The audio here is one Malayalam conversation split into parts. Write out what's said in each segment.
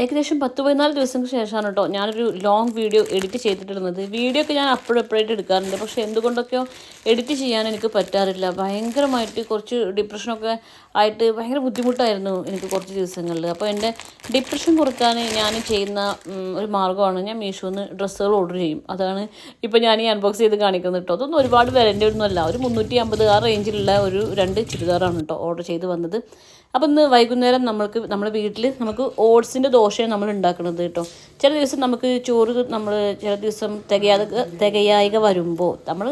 ഏകദേശം പത്ത് പതിനാല് ദിവസങ്ങൾക്ക് ശേഷമാണ് കേട്ടോ ഞാനൊരു ലോങ് വീഡിയോ എഡിറ്റ് ചെയ്തിട്ടിരുന്നത് വീഡിയോ ഒക്കെ ഞാൻ അപ്പോഴും എപ്പോഴായിട്ട് എടുക്കാറുണ്ട്. പക്ഷേ എന്തുകൊണ്ടൊക്കെയോ എഡിറ്റ് ചെയ്യാൻ എനിക്ക് പറ്റാറില്ല. ഭയങ്കരമായിട്ട് കുറച്ച് ഡിപ്രഷനൊക്കെ ആയിട്ട് ഭയങ്കര ബുദ്ധിമുട്ടായിരുന്നു എനിക്ക് കുറച്ച് ദിവസങ്ങളിൽ. അപ്പോൾ എന്റെ ഡിപ്രഷൻ കുറയ്ക്കാൻ ഞാൻ ചെയ്യുന്ന ഒരു മാർഗമാണ് ഞാൻ മീഷോന്ന് ഡ്രസ്സുകൾ ഓർഡർ ചെയ്യും. അതാണ് ഇപ്പോൾ ഞാൻ ഈ അൺബോക്സ് ചെയ്ത് കാണിക്കുന്നത് കേട്ടോ. അതൊന്നും ഒരുപാട് വിലന്റെ ഒന്നും അല്ല ഒരു മുന്നൂറ്റി അമ്പത് ആ റേഞ്ചിലുള്ള ഒരു രണ്ട് ചുരിദാറാണ് കേട്ടോ ഓർഡർ ചെയ്ത് വന്നത്. അപ്പം ഇന്ന് വൈകുന്നേരം നമ്മൾക്ക് നമ്മുടെ വീട്ടിൽ നമുക്ക് ഓട്സിന്റെ ദോശയാണ് നമ്മൾ ഉണ്ടാക്കുന്നത് കേട്ടോ. ചില ദിവസം നമുക്ക് ചോറ് നമ്മൾ ചില ദിവസം തികയാതെ തികയായിക വരുമ്പോൾ നമ്മൾ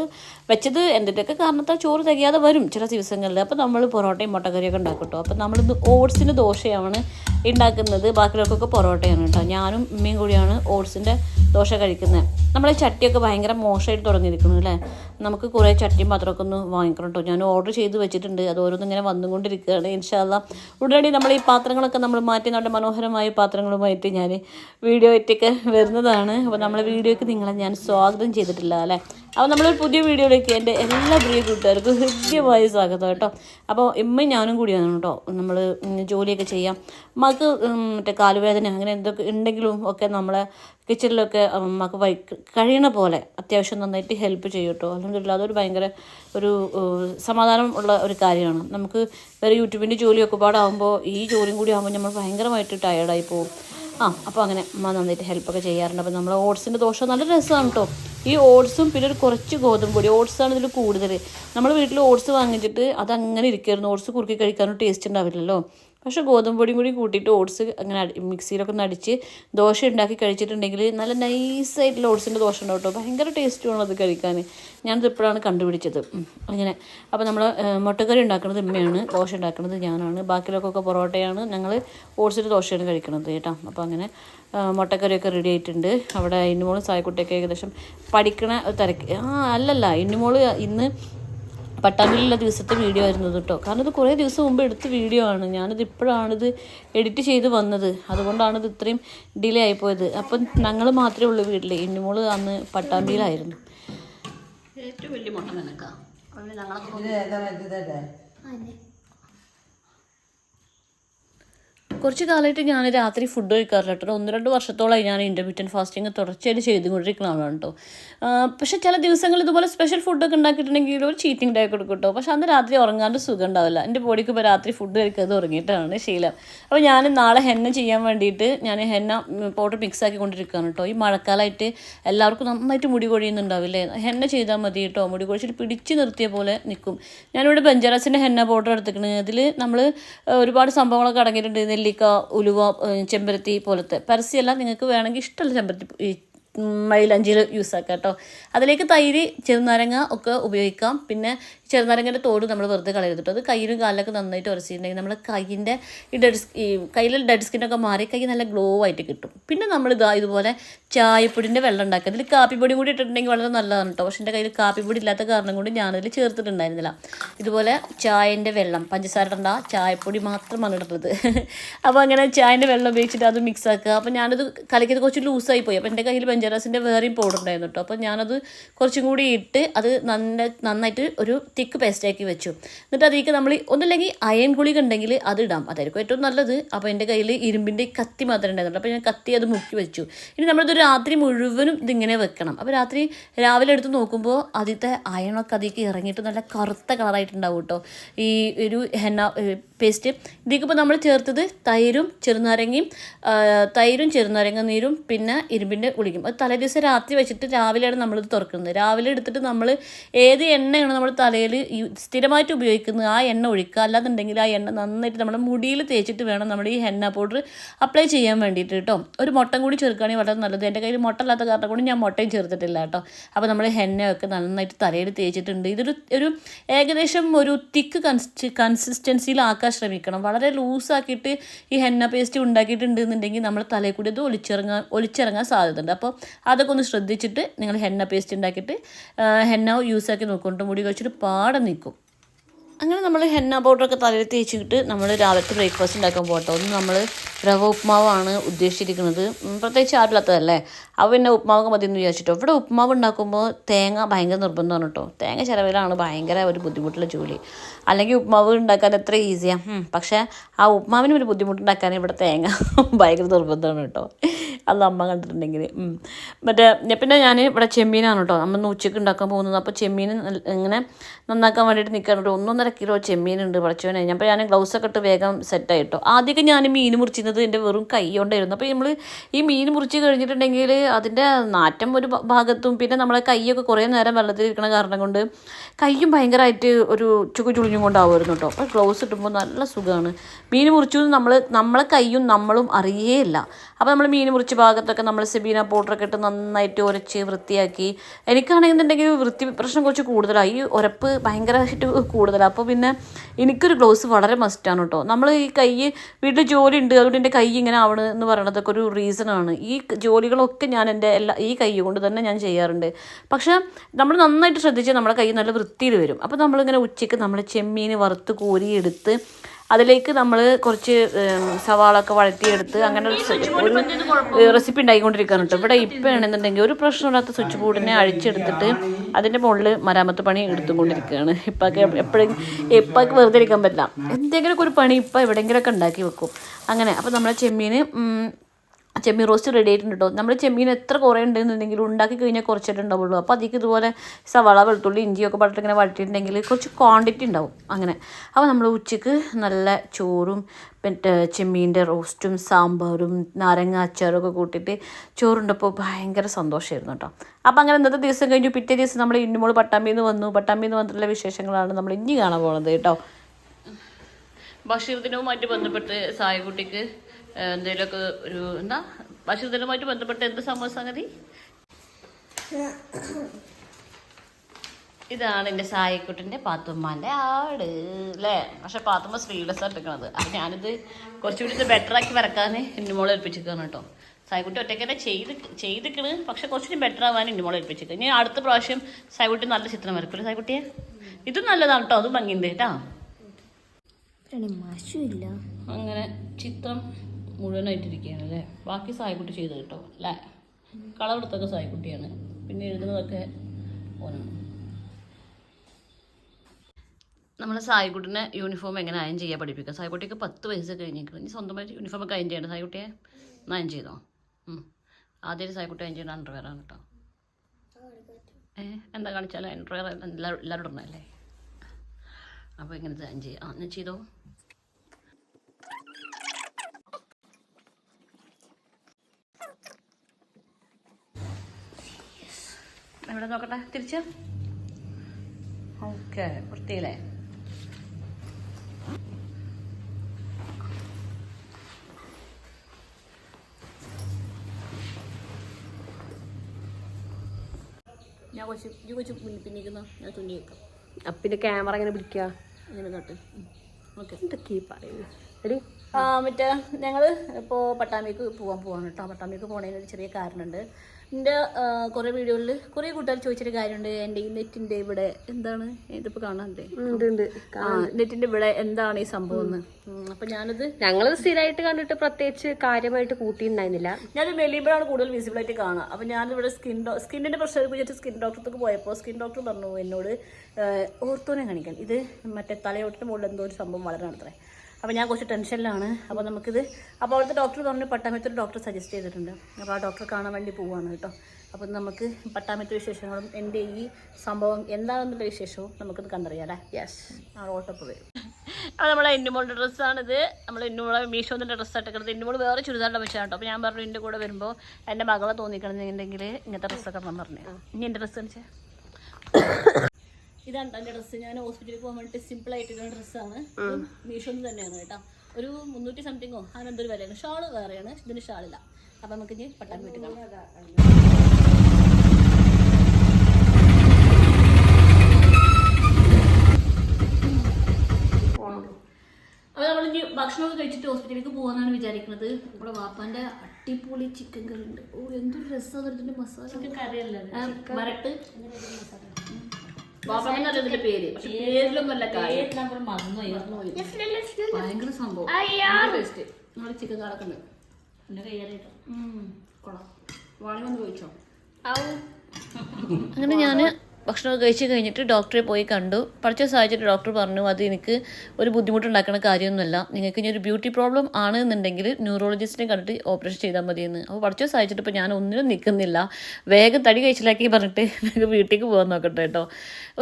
വെച്ചത് എന്തിന്റെയൊക്കെ കാരണത്താൽ ചോറ് തികയാതെ വരും ചില ദിവസങ്ങളിൽ അപ്പോൾ നമ്മൾ പൊറോട്ടയും മുട്ടക്കറിയൊക്കെ ഉണ്ടാക്കും കേട്ടോ. നമ്മൾ നമ്മളിന്ന് ഓട്സിന്റെ ദോശയാണ് ഉണ്ടാക്കുന്നത്. ബാക്കിയുള്ളവർക്കൊക്കെ പൊറോട്ടയാണ് കേട്ടോ. ഞാനും ഉമ്മയും കൂടിയാണ് ഓട്സിന്റെ ദോശ കഴിക്കുന്നത്. നമ്മളെ ചട്ടിയൊക്കെ ഭയങ്കര മോശമായിട്ട് തുടങ്ങിയിരിക്കുന്നു അല്ലേ? നമുക്ക് കുറേ ചട്ടിയും പാത്രമൊക്കെ ഒന്ന് വാങ്ങിക്കണം കേട്ടോ ഞാൻ ഓർഡർ ചെയ്ത് വെച്ചിട്ടുണ്ട്. അത് ഓരോന്നും ഇങ്ങനെ വന്നുകൊണ്ടിരിക്കുകയാണ് ഇൻഷാല്ല ഉടനടി നമ്മൾ ഈ പാത്രങ്ങളൊക്കെ നമ്മൾ മാറ്റി നമ്മുടെ മനോഹരമായ പാത്രങ്ങളുമായിട്ട് ഞാൻ വീഡിയോ ആയിട്ടൊക്കെ വരുന്നതാണ്. അപ്പോൾ നമ്മളെ വീഡിയോയ്ക്ക് നിങ്ങളെ ഞാൻ സ്വാഗതം ചെയ്തിട്ടില്ല അല്ലേ? അപ്പോൾ നമ്മളൊരു പുതിയ വീഡിയോയിലേക്ക് എന്റെ എല്ലാ പ്രിയ കൂട്ടുകാർക്കും ഹൃദ്യമായ സ്വാഗതം കേട്ടോ. അപ്പോൾ ഇമ്മയും ഞാനും കൂടിയാണ് കേട്ടോ. നമ്മൾ ജോലിയൊക്കെ ചെയ്യാം. മക്ക് മറ്റേ കാലുവേദന അങ്ങനെ എന്തൊക്കെ ഉണ്ടെങ്കിലും ഒക്കെ നമ്മളെ കിച്ചണിലൊക്കെ മക്ക് വൈ കഴിയണ പോലെ അത്യാവശ്യം നന്നായിട്ട് ഹെൽപ്പ് ചെയ്യും കേട്ടോ. അല്ലെങ്കിലില്ല അതൊരു ഭയങ്കര ഒരു സമാധാനം ഉള്ള ഒരു കാര്യമാണ്. നമുക്ക് വേറെ യൂട്യൂബിന്റെ ജോലിയൊക്കെ പാടാകുമ്പോൾ ഈ ജോലിയും കൂടി ആകുമ്പോൾ നമ്മൾ ഭയങ്കരമായിട്ട് ടയേർഡായി പോകും. ആ അപ്പോൾ അങ്ങനെ അമ്മ നന്നായിട്ട് ഹെൽപ്പൊക്കെ ചെയ്യാറുണ്ട്. അപ്പോൾ നമ്മൾ ഓട്സിന്റെ ദോഷം നല്ല രസമാണ് കേട്ടോ ഈ ഓട്സും പിന്നെ ഒരു കുറച്ച് ഗോതമ്പ് പൊടി. ഓട്സാണ് ഇതിൽ കൂടുതൽ നമ്മൾ വീട്ടിൽ ഓട്സ് വാങ്ങിച്ചിട്ട് അതങ്ങനെ ഇരിക്കുമായിരുന്നു ഓട്സ് കുറുക്കി കഴിക്കാനും ടേസ്റ്റ് ഉണ്ടാവില്ലല്ലോ. പക്ഷേ ഗോതമ്പ് പൊടിയും കൂടി കൂട്ടിയിട്ട് ഓട്സ് അങ്ങനെ മിക്സിയിലൊക്കെ ഒന്ന് അടിച്ച് ദോശ ഉണ്ടാക്കി കഴിച്ചിട്ടുണ്ടെങ്കിൽ നല്ല നൈസായിട്ടുള്ള ഓട്സിന്റെ ദോശ ഉണ്ടാവും കേട്ടോ. ഭയങ്കര ടേസ്റ്റുമാണ് അത് കഴിക്കാൻ. ഞാനത് ഇപ്പോഴാണ് കണ്ടുപിടിച്ചത്. അങ്ങനെ. അപ്പോൾ നമ്മൾ മുട്ടക്കറി ഉണ്ടാക്കുന്നത് ഉമ്മയാണ് ദോശ ഉണ്ടാക്കുന്നത് ഞാനാണ്. ബാക്കിയുള്ളവർക്കൊക്കെ പൊറോട്ടയാണ്. ഞങ്ങൾ ഓട്സിന്റെ ദോശയാണ് കഴിക്കുന്നത് കേട്ടോ. അപ്പോൾ അങ്ങനെ മുട്ടക്കറിയൊക്കെ റെഡി ആയിട്ടുണ്ട്. അവിടെ ഇന്നുമോളും സായക്കുട്ടിയൊക്കെ ഏകദേശം പഠിക്കണ തിരക്ക്. ആ അല്ലല്ല. ഇന്നുമോൾ ഇന്ന് പട്ടാമ്പിയിലുള്ള ദിവസത്തെ വീഡിയോ ആയിരുന്നു കേട്ടോ. കാരണം ഇത് കുറേ ദിവസം മുമ്പ് എടുത്ത വീഡിയോ ആണ്. ഞാനിത് ഇപ്പോഴാണിത് എഡിറ്റ് ചെയ്ത് വന്നത്. അതുകൊണ്ടാണിത് ഇത് ഇത്രയും ഡിലേ ആയിപ്പോയത് അപ്പം ഞങ്ങൾ മാത്രമേ ഉള്ളൂ വീട്ടിൽ ഇന്നുമോൾ അന്ന് പട്ടാമ്പിയിലായിരുന്നു. ഏറ്റവും വലിയ മുട്ട നിനക്കാ? ഞങ്ങളൊക്കെ ഇത് ഏതാ വലുതല്ലേ കുറച്ച് കാലമായിട്ട് ഞാൻ രാത്രി ഫുഡ് കഴിക്കാറില്ല കേട്ടോ. ഒന്ന് രണ്ട് വർഷത്തോളമായി ഞാൻ ഇന്റർമീഡിയറ്റ് ഫാസ്റ്റിംഗ് തുടർച്ചയായിട്ട് ചെയ്തുകൊണ്ടിരിക്കുന്ന ആളാണ് കേട്ടോ പക്ഷേ ചില ദിവസങ്ങളിൽ ഇതുപോലെ സ്പെഷ്യൽ ഫുഡൊക്കെ ഉണ്ടാക്കിയിട്ടുണ്ടെങ്കിൽ ഒരു ചീറ്റിംഗ് ഡേ കൊടുക്കും കേട്ടോ. പക്ഷേ അന്ന് രാത്രി ഉറങ്ങാണ്ട് സുഖം ഉണ്ടാവില്ല. എന്റെ ബോഡിക്ക് ഇപ്പോൾ രാത്രി ഫുഡ് കഴിക്കാതെ ഉറങ്ങിയിട്ടാണ് ശീലം. അപ്പോൾ ഞാൻ നാളെ ഹെന്ന ചെയ്യാൻ വേണ്ടിയിട്ട് ഞാൻ ഹെന്ന പൗഡർ മിക്സ് ആക്കി കൊണ്ടിരിക്കുകയാണ് കേട്ടോ. ഈ മഴക്കാലമായിട്ട് എല്ലാവർക്കും നന്നായിട്ട് മുടി കൊഴിയുന്നുണ്ടാവില്ലേ? ഹെന്ന ചെയ്താൽ മതി കേട്ടോ. മുടി കൊഴിച്ചിട്ട് പിടിച്ചു നിർത്തിയ പോലെ നിൽക്കും. ഞാനിവിടെ ബെഞ്ചറസിന്റെ ഹെന്ന പൗഡർ എടുത്തിരിക്കുന്നത് ഇതിൽ നമ്മൾ ഒരുപാട് സംഭവങ്ങളൊക്കെ അടങ്ങിയിട്ടുണ്ട്. നെല്ലിക്ക ഉലുവ ചെമ്പരത്തി പോലത്തെ പരസ്യമല്ല നിങ്ങൾക്ക് വേണമെങ്കിൽ ഇഷ്ടമുള്ള ചെമ്പരത്തി മൈലഞ്ചിയിൽ യൂസ് ആക്കാം കേട്ടോ. അതിലേക്ക് തൈര് ചെറുനാരങ്ങ ഒക്കെ ഉപയോഗിക്കാം. പിന്നെ ചെറുനാരങ്ങന്റെ തോട് നമ്മൾ വെറുതെ കളയരുത് കേട്ടോ. അത് കയ്യിലും കാലിലൊക്കെ നന്നായിട്ട് ഉരച്ചിട്ടുണ്ടെങ്കിൽ നമ്മൾ കൈയിന്റെ ഈ ഡെഡ് ഈ കയ്യിലെ ഡെഡ് സ്കിന്നൊക്കെ മാറി കൈ നല്ല ഗ്ലോ ആയിട്ട് കിട്ടും. പിന്നെ നമ്മൾ ഇതാ ഇതുപോലെ ചായപ്പൊടിന്റെ വെള്ളം ഉണ്ടാക്കുക അതിൽ കാപ്പിപ്പൊടി കൂടി ഇട്ടിട്ടുണ്ടെങ്കിൽ വളരെ നല്ലതാണ് കേട്ടോ. പക്ഷേ എന്റെ കയ്യിൽ കാപ്പിപ്പൊടി ഇല്ലാത്ത കാരണം കൊണ്ട് ഞാനതിൽ ചേർത്തിട്ടുണ്ടായിരുന്നില്ല. ഇതുപോലെ ചായന്റെ വെള്ളം പഞ്ചസാര ഇടണ്ട ചായപ്പൊടി മാത്രമാണ് ഇടുന്നത് അപ്പോൾ അങ്ങനെ ചായന്റെ വെള്ളം ഉപയോഗിച്ചിട്ട് അത് മിക്സ് ആക്കുക. അപ്പോൾ ഞാനത് കലക്കിയത് കുറച്ച് ലൂസായി പോയി. അപ്പോൾ എന്റെ കയ്യിൽ ബെഞ്ചറാസിന്റെ വേറെയും പൗഡർ ഉണ്ടായിരുന്നു കേട്ടോ. അപ്പോൾ ഞാനത് കുറച്ചും കൂടി ഇട്ട് അത് നല്ല നന്നായിട്ട് ഒരു തിക്ക് പേസ്റ്റാക്കി വെച്ചു. എന്നിട്ട് അതിലേക്ക് നമ്മൾ ഒന്നുമില്ലെങ്കിൽ അയൺ ഗുളിക ഉണ്ടെങ്കിൽ അത് ഇടാം. അതായിരിക്കും ഏറ്റവും നല്ലത്. അപ്പോൾ എന്റെ കയ്യിൽ ഇരുമ്പിന്റെ കത്തി മാത്രമേ ഉണ്ടായിരുന്നുള്ളൂ. അപ്പോൾ ഞാൻ കത്തി അത് മുക്കി വെച്ചു. ഇനി നമ്മളിത് രാത്രി മുഴുവനും ഇതിങ്ങനെ വെക്കണം. അപ്പോൾ രാത്രി രാവിലെ എടുത്ത് നോക്കുമ്പോൾ ആദ്യത്തെ അയണൊക്കെ അതിലേക്ക് ഇറങ്ങിയിട്ട് നല്ല കറുത്ത കളറായിട്ടുണ്ടാവും കേട്ടോ. ഈ ഒരു ഹെന്ന പേസ്റ്റ് ഇതിലേക്ക് ഇപ്പോൾ നമ്മൾ ചേർത്തത് തൈരും ചെറുനാരങ്ങയും തൈരും ചെറുനാരങ്ങ നീരും പിന്നെ ഇരുമ്പിന്റെ ഗുളിക്കും അത് തലേ ദിവസം രാത്രി വെച്ചിട്ട് രാവിലെയാണ് നമ്മളിത് തുറക്കുന്നത്. രാവിലെ എടുത്തിട്ട് നമ്മൾ ഏത് എണ്ണയാണ് നമ്മൾ തലയിൽ സ്ഥിരമായിട്ട് ഉപയോഗിക്കുന്നത് ആ എണ്ണ ഒഴിക്കുക. അല്ലാന്നുണ്ടെങ്കിൽ ആ എണ്ണ നന്നായിട്ട് നമ്മുടെ മുടിയിൽ തേച്ചിട്ട് വേണം നമ്മൾ ഈ ഹെന്ന പൗഡർ അപ്ലൈ ചെയ്യാൻ വേണ്ടിയിട്ട് കേട്ടോ. ഒരു മുട്ടം കൂടി ചേർക്കുകയാണെങ്കിൽ വളരെ നല്ലത്. എന്റെ കയ്യിൽ മുട്ട അല്ലാത്ത കാരണം കൊണ്ട് ഞാൻ മുട്ടയും ചേർത്തിട്ടില്ല കേട്ടോ. അപ്പോൾ നമ്മൾ ഹെന്നയൊക്കെ നന്നായിട്ട് തലയിൽ തേച്ചിട്ടുണ്ട്. ഇതൊരു ഒരു ഏകദേശം ഒരു തിക്ക് കൺസ് കൺസിസ്റ്റൻസിയിലാക്കാൻ ശ്രമിക്കണം. വളരെ ലൂസാക്കിയിട്ട് ഈ ഹെന്ന പേസ്റ്റ് ഉണ്ടാക്കിയിട്ടുണ്ട് എന്നുണ്ടെങ്കിൽ നമ്മൾ തലയിൽ കൂടി അത് ഒലിച്ചിറങ്ങാൻ ഒലിച്ചിറങ്ങാൻ സാധ്യതയുണ്ട്. അപ്പോൾ അതൊക്കെ ഒന്ന് ശ്രദ്ധിച്ചിട്ട് നിങ്ങൾ ഹെന്ന പേസ്റ്റ് ഉണ്ടാക്കിയിട്ട് ഹെന്ന യൂസാക്കി നോക്കിക്കൊണ്ട് മുടി കഴിച്ചിട്ട് പാടെ നിൽക്കും. അങ്ങനെ നമ്മൾ ഹെന്ന പൗഡറൊക്കെ തലയിൽ തേച്ചിട്ട് നമ്മൾ രാവിലത്തെ ബ്രേക്ക്ഫാസ്റ്റ് ഉണ്ടാക്കാൻ പോകട്ടോ ഒന്ന് നമ്മൾ റവ ഉപ്മാവാണ് ഉദ്ദേശിച്ചിരിക്കുന്നത്. പ്രത്യേകിച്ച് ആരില്ലാത്തതല്ലേ അപ്പോൾ പിന്നെ ഉപ്മാവൊക്കെ മതി എന്ന് വിചാരിച്ചിട്ടോ. ഇവിടെ ഉപ്മാവ് ഉണ്ടാക്കുമ്പോൾ തേങ്ങ ഭയങ്കര നിർബന്ധമാണ് കേട്ടോ തേങ്ങ ചിലവിലാണ് ഭയങ്കര ഒരു ബുദ്ധിമുട്ടുള്ള ജോലി. അല്ലെങ്കിൽ ഉപ്മാവ് ഉണ്ടാക്കാൻ എത്ര ഈസിയാണ് പക്ഷേ ആ ഉപ്മാവിനും ഒരു ബുദ്ധിമുട്ടുണ്ടാക്കാൻ ഇവിടെ തേങ്ങ ഭയങ്കര നിർബന്ധമാണ് കേട്ടോ അത് അമ്മ കണ്ടിട്ടുണ്ടെങ്കിൽ മറ്റേ പിന്നെ ഞാൻ ഇവിടെ ചെമ്മീനാണ് കേട്ടോ നമ്മൾ ഉച്ചയ്ക്ക് ഉണ്ടാക്കാൻ പോകുന്നത്. അപ്പോൾ ചെമ്മീൻ ഇങ്ങനെ നന്നാക്കാൻ വേണ്ടിയിട്ട് നിൽക്കാറുണ്ട് ഒന്നൊന്നര കിലോ ചെമ്മീനുണ്ട് പടച്ചവനെ അപ്പോൾ ഞാൻ ഗ്ലൗസ് ഒക്കെ ഇട്ട് വേഗം സെറ്റായി കേട്ടോ ആദ്യമൊക്കെ ഞാൻ മീൻ മുറിച്ചിരുന്നത് എന്റെ വെറും കൈ കൊണ്ടായിരുന്നു. അപ്പോൾ നമ്മൾ ഈ മീൻ മുറിച്ച് കഴിഞ്ഞിട്ടുണ്ടെങ്കിൽ അതിന്റെ നാറ്റം ഒരു ഭാഗത്തും പിന്നെ നമ്മളെ കൈയൊക്കെ കുറേ നേരം വെള്ളത്തിലിരിക്കണ കാരണം കൊണ്ട് കൈയും ഭയങ്കരമായിട്ട് ഒരു ചുക്ക് ചുളിഞ്ഞും കൊണ്ടാവുമായിരുന്നു കേട്ടോ അപ്പോൾ ഗ്ലൗസ് ഇട്ടുമ്പോൾ നല്ല സുഖമാണ് മീൻ മുറിച്ചു നമ്മൾ നമ്മളെ കൈയും നമ്മളും അറിയേയില്ല. അപ്പോൾ നമ്മൾ മീൻ മുറിച്ച ഭാഗത്തൊക്കെ നമ്മൾ സെബീന പൗഡറൊക്കെ ഇട്ട് നന്നായിട്ട് ഉരച്ച് വൃത്തിയാക്കി. എനിക്കാണെന്നുണ്ടെങ്കിൽ വൃത്തി പ്രശ്നം കുറച്ച് കൂടുതലാണ് ഈ ഉരപ്പ് ഭയങ്കരമായിട്ട് കൂടുതലാണ് അപ്പോൾ പിന്നെ എനിക്കൊരു ഗ്ലൗസ് വളരെ മസ്റ്റാണ് കേട്ടോ നമ്മൾ ഈ കൈ വീട്ടിൽ ജോലി ഉണ്ട്. അതുകൊണ്ട് എന്റെ കൈ ഇങ്ങനെ ആവണം എന്ന് പറയണതൊക്കെ ഒരു റീസണാണ് ഈ ജോലികളൊക്കെ ഞാൻ എന്റെ എല്ലാ ഈ കൈ കൊണ്ട് തന്നെ ഞാൻ ചെയ്യാറുണ്ട്. പക്ഷേ നമ്മൾ നന്നായിട്ട് ശ്രദ്ധിച്ചാൽ നമ്മുടെ കൈ നല്ല വൃത്തിയിൽ വരും. അപ്പോൾ നമ്മളിങ്ങനെ ഉച്ചയ്ക്ക് നമ്മൾ ചെമ്മീൻ വറുത്ത് കോരി എടുത്ത് അതിലേക്ക് നമ്മൾ കുറച്ച് സവാളൊക്കെ വഴറ്റിയെടുത്ത് അങ്ങനെ ഒരു റെസിപ്പി ഉണ്ടാക്കിക്കൊണ്ടിരിക്കുകയാണ് കേട്ടോ. ഇവിടെ ഇപ്പം ആണെന്നുണ്ടെങ്കിൽ ഒരു പ്രശ്നമില്ലാത്ത സ്വിച്ച് ബോർഡിനെ അഴിച്ചെടുത്തിട്ട് അതിന്റെ മുകളിൽ മരാമത്ത് പണി എടുത്തുകൊണ്ടിരിക്കുകയാണ്. ഇപ്പൊക്കെ എപ്പോഴും ഇപ്പൊക്കെ വെറുതെ ഇരിക്കാൻ പറ്റില്ല. എന്തെങ്കിലുമൊക്കെ ഒരു പണി ഇപ്പം എവിടെയെങ്കിലുമൊക്കെ ഉണ്ടാക്കി വെക്കും. അങ്ങനെ അപ്പോൾ നമ്മളെ ചെമ്മീൻ ഉം, ചെമ്മീൻ റോസ്റ്റ് റെഡി ആയിട്ടുണ്ട്? കേട്ടോ നമ്മൾ ചെമ്മീൻ എത്ര കുറേ ഉണ്ടെന്നുണ്ടെങ്കിലും ഉണ്ടാക്കി കഴിഞ്ഞാൽ കുറച്ചിട്ട് ഉണ്ടാവുള്ളൂ. അപ്പോൾ അതിലേക്ക് ഇതുപോലെ സവാള വെളുത്തുള്ളി ഇഞ്ചിയൊക്കെ പട്ടിട്ടിങ്ങനെ ഇങ്ങനെ കുറച്ച് ക്വാണ്ടിറ്റി ഉണ്ടാവും അങ്ങനെ. അപ്പോൾ നമ്മൾ ഉച്ചയ്ക്ക് നല്ല ചോറും പിന്നെ ചെമ്മീന്റെ റോസ്റ്റും സാമ്പാറും നാരങ്ങ അച്ചാറും ഒക്കെ കൂട്ടിയിട്ട് ചോറുണ്ടപ്പോൾ ഭയങ്കര സന്തോഷമായിരുന്നു കേട്ടോ. അപ്പോൾ അങ്ങനെ ഇന്നത്തെ ദിവസം കഴിഞ്ഞു. പിറ്റേ ദിവസം നമ്മൾ ഇന്നുമോൾ പട്ടാമ്പിയിൽ നിന്ന് വന്നു. പട്ടാമ്പിന്ന് വന്നിട്ടുള്ള വിശേഷങ്ങളാണ് നമ്മൾ ഇനി കാണാൻ പോകുന്നത് കേട്ടോ. ഭക്ഷണത്തിനുമായിട്ട് ബന്ധപ്പെട്ട് സായകുട്ടിക്ക് എന്തെങ്കിലുമൊക്കെ ഒരു എന്താ ബഷീർ ബന്ധപ്പെട്ട എന്ത് സംഭവ സംഗതി? ഇതാണ് എന്റെ സായിക്കുട്ടിന്റെ പാത്തുമ്മാന്റെ ആട് അല്ലേ പക്ഷെ പാത്തുമ്മ സ്ലീവ്ലെസ് എടുക്കണത് അപ്പം ഞാനിത് കുറച്ചുകൂടി ബെറ്റർ ആക്കി വരക്കാൻ ഇന്നുമോളെ ഏൽപ്പിച്ചിരിക്കുകയാണ് കേട്ടോ. സായിക്കുട്ടി ഒറ്റയ്ക്ക് തന്നെ ചെയ്ത് ചെയ്തിക്കണ് പക്ഷെ കുറച്ചുകൂടി ബെറ്റർ ആവാൻ ഇന്നുമോളെ ഏൽപ്പിച്ചിരിക്കുക ഇനി അടുത്ത പ്രാവശ്യം സായിക്കുട്ടി നല്ല ചിത്രം വരക്കില്ല സായിക്കുട്ടിയെ? ഇതും നല്ലതാണ് കേട്ടോ അതും ഭംഗിയുണ്ട് കേട്ടോ. അങ്ങനെ ചിത്രം മുഴുവനായിട്ടിരിക്കുകയാണ് അല്ലേ ബാക്കി സായിക്കുട്ടി ചെയ്ത് കേട്ടോ അല്ലേ? കളർ എടുത്തൊക്കെ സായിക്കുട്ടിയാണ്. പിന്നെ എഴുതുന്നതൊക്കെ നമ്മൾ സായിക്കുട്ടിനെ യൂണിഫോം എങ്ങനെ അയൺ ചെയ്യാൻ പഠിപ്പിക്കുക സായിക്കുട്ടിക്ക് പത്ത് വയസ്സ് കഴിഞ്ഞിരിക്കണം ഇനി സ്വന്തമായിട്ട് യൂണിഫോം ഒക്കെ ചെയ്യണം സായിക്കുട്ടിയെ? ഒന്ന് ചെയ്തോ. ആദ്യം സായിക്കുട്ടി അയൺ ചെയ്യണ അണ്ടർവെയർ ആണ് കേട്ടോ. ഏഹ് എന്താ കാണിച്ചാലും അണ്ടർവെയർ എല്ലാവരും ഇടണല്ലേ അപ്പോൾ ഇങ്ങനത്തെ അയൺ ചെയ്യാം. ആ ഞാൻ ചെയ്തോ? എവിടെ നോക്കട്ടെ തിരിച്ച്. ഓക്കെ വൃത്തിയില്ലേ ഞാൻ കുറച്ച് ഈ കുറച്ച് പിന്നിക്കുന്നു ഞാൻ തുന്നി വെക്കാം. അപ്പിന്റെ ക്യാമറ എങ്ങനെ പിടിക്കുക ഇങ്ങനെ കാട്ട്. ഓക്കെ. എന്തൊക്കെ ഈ പറയുന്നത് എടി മറ്റേ ഞങ്ങൾ ഇപ്പോൾ പട്ടാമ്പിക്ക് പോകാൻ പോവാണ് കേട്ടോ. പട്ടാമ്പിക്ക് പോണതിന് ഒരു ചെറിയ കാരണമുണ്ട് എന്റെ കുറേ വീഡിയോകളിൽ കുറേ കൂട്ടുകാർ ചോദിച്ചൊരു കാര്യമുണ്ട്. എന്റെ ഈ നെറ്റിന്റെ ഇവിടെ എന്താണ്? ഇതിപ്പോൾ കാണാണ്ടേ ആ നെറ്റിന്റെ ഇവിടെ എന്താണ് ഈ സംഭവം എന്ന് അപ്പം ഞാനത് ഞങ്ങളത് സ്ഥിരമായിട്ട് കണ്ടിട്ട് പ്രത്യേകിച്ച് കാര്യമായിട്ട് കൂട്ടിയിട്ടുണ്ടായിരുന്നില്ല. ഞാൻ മെലിയുമ്പോഴാണ് കൂടുതൽ വിസിബിളായിട്ട് കാണുക അപ്പം ഞാനിവിടെ സ്കിൻ ഡോ സ്കിന്നിന്റെ പ്രശ്നം വിചാരിച്ച് സ്കിൻ ഡോക്ടർക്ക് പോയപ്പോൾ സ്കിൻ ഡോക്ടർ പറഞ്ഞു എന്നോട് ഓർത്തോനെ കാണിക്കാൻ. ഇത് മറ്റേ തലയോട്ടിന്റെ മുകളിൽ എന്തോ ഒരു സംഭവം വളരെ വളരണത്രേ. അപ്പോൾ ഞാൻ കുറച്ച് ടെൻഷനിലാണ്. അപ്പോൾ നമുക്കിത് അപ്പോൾ അവിടുത്തെ ഡോക്ടർ പറഞ്ഞു പട്ടാമത്തൊരു ഡോക്ടർ സജസ്റ്റ് ചെയ്തിട്ടുണ്ട്. അപ്പോൾ ആ ഡോക്ടറെ കാണാൻ വേണ്ടി പോവുകയാണ് കേട്ടോ. അപ്പോൾ നമുക്ക് പട്ടാമത്തെ വിശേഷങ്ങളും എന്റെ ഈ സംഭവം എന്താണെന്നുള്ള വിശേഷവും നമുക്കിത് കണ്ടറിയാം അല്ലേ? യെസ് ആ ഓട്ടപ്പ് വരും അപ്പോൾ നമ്മളെ ഇന്നുമോളുടെ ഡ്രസ്സാണിത് നമ്മൾ ഇന്നുമോളെ മീഷോന്നിന്റെ ഡ്രസ്സ് ഇട്ടിക്കുന്നത് ഇന്നുമോൾ വേറെ ചുരിദാറിന്റെ വെച്ചാണ് കേട്ടോ. അപ്പോൾ ഞാൻ പറഞ്ഞു എന്റെ കൂടെ വരുമ്പോൾ എന്റെ മകളെ തോന്നിക്കണമെന്നുണ്ടെങ്കിൽ ഇങ്ങനത്തെ ഡ്രസ്സൊക്കെ പറഞ്ഞു. ഇനി എന്റെ ഡ്രസ്സ് കാണിച്ചേ. ഇതാണ് എന്റെ ഡ്രസ്സ് ഞാൻ ഹോസ്പിറ്റലിൽ പോകാൻ വേണ്ടിയിട്ട് സിമ്പിൾ ആയിട്ടുള്ള ഡ്രസ്സാണ് മീഷോന്ന് തന്നെയാണ് കേട്ടോ. ഒരു മുന്നൂറ്റി സംതിങ്ങോ അങ്ങനെ എന്തൊരു വിലയാണ്. ഷാൾ വേറെയാണ് ഇതിന് ഷാളില്ല. അപ്പം നമുക്ക് ഇനി പട്ടാൻ വീട്ടിൽ അപ്പോൾ നമ്മൾ ഇനി ഭക്ഷണമൊക്കെ കഴിച്ചിട്ട് ഹോസ്പിറ്റലിലേക്ക് പോകാനാണ് വിചാരിക്കുന്നത്. നമ്മുടെ വാപ്പാന്റെ അടിപൊളി ചിക്കൻ കറി ഉണ്ട്. ഓ എന്തൊരു രസമാണ് ഇതിന്റെ മസാല ചിക്കൻ കറിയല്ല വരട്ട്. ബാബാന്നല്ല ഇതിന്റെ പേര്. പക്ഷെ പേരിലൊന്നും അല്ല കാര്യം നമ്മൾ മറന്നു പോയി. ഭയങ്കര സംഭവം. ടേസ്റ്റ് നമ്മൾ ചിക്കൻ കാടക്കുണ്ട് എന്റെ കയ്യാറിട്ടോ കൊള്ളാം. വന്ന് ചോദിച്ചോ അങ്ങനെ ഞാൻ ഭക്ഷണമൊക്കെ കഴിച്ച് കഴിഞ്ഞിട്ട് ഡോക്ടറെ പോയി കണ്ടു. പഠിച്ച സാഹചര്യം ഡോക്ടർ പറഞ്ഞു അത് എനിക്ക് ഒരു ബുദ്ധിമുട്ടുണ്ടാക്കുന്ന കാര്യമൊന്നുമല്ല. നിങ്ങൾക്ക് ഇനി ഒരു ബ്യൂട്ടി പ്രോബ്ലം ആണ് എന്നുണ്ടെങ്കിൽ ന്യൂറോളജിസ്റ്റിനെ കണ്ടിട്ട് ഓപ്പറേഷൻ ചെയ്താൽ മതിയെന്ന്. അപ്പോൾ പഠിച്ച സാഹചര്യം ഇപ്പോൾ ഞാൻ ഒന്നിനും നിൽക്കുന്നില്ല. വേഗം തടി കഴിച്ചിലാക്കി പറഞ്ഞിട്ട് വേഗം വീട്ടിലേക്ക് പോകാൻ നോക്കട്ടെ കേട്ടോ.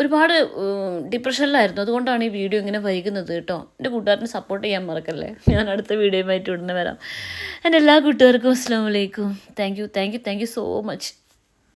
ഒരുപാട് ഡിപ്രഷനിലായിരുന്നു അതുകൊണ്ടാണ് ഈ വീഡിയോ ഇങ്ങനെ വൈകുന്നത് കേട്ടോ. എന്റെ കൂട്ടുകാരനെ സപ്പോർട്ട് ചെയ്യാൻ മറക്കല്ലേ? ഞാൻ അടുത്ത വീഡിയോയുമായിട്ട് ഉടനെ വരാം. എന്റെ എല്ലാ കൂട്ടുകാർക്കും അസ്സാം വലൈക്കും thank you thank you thank you so much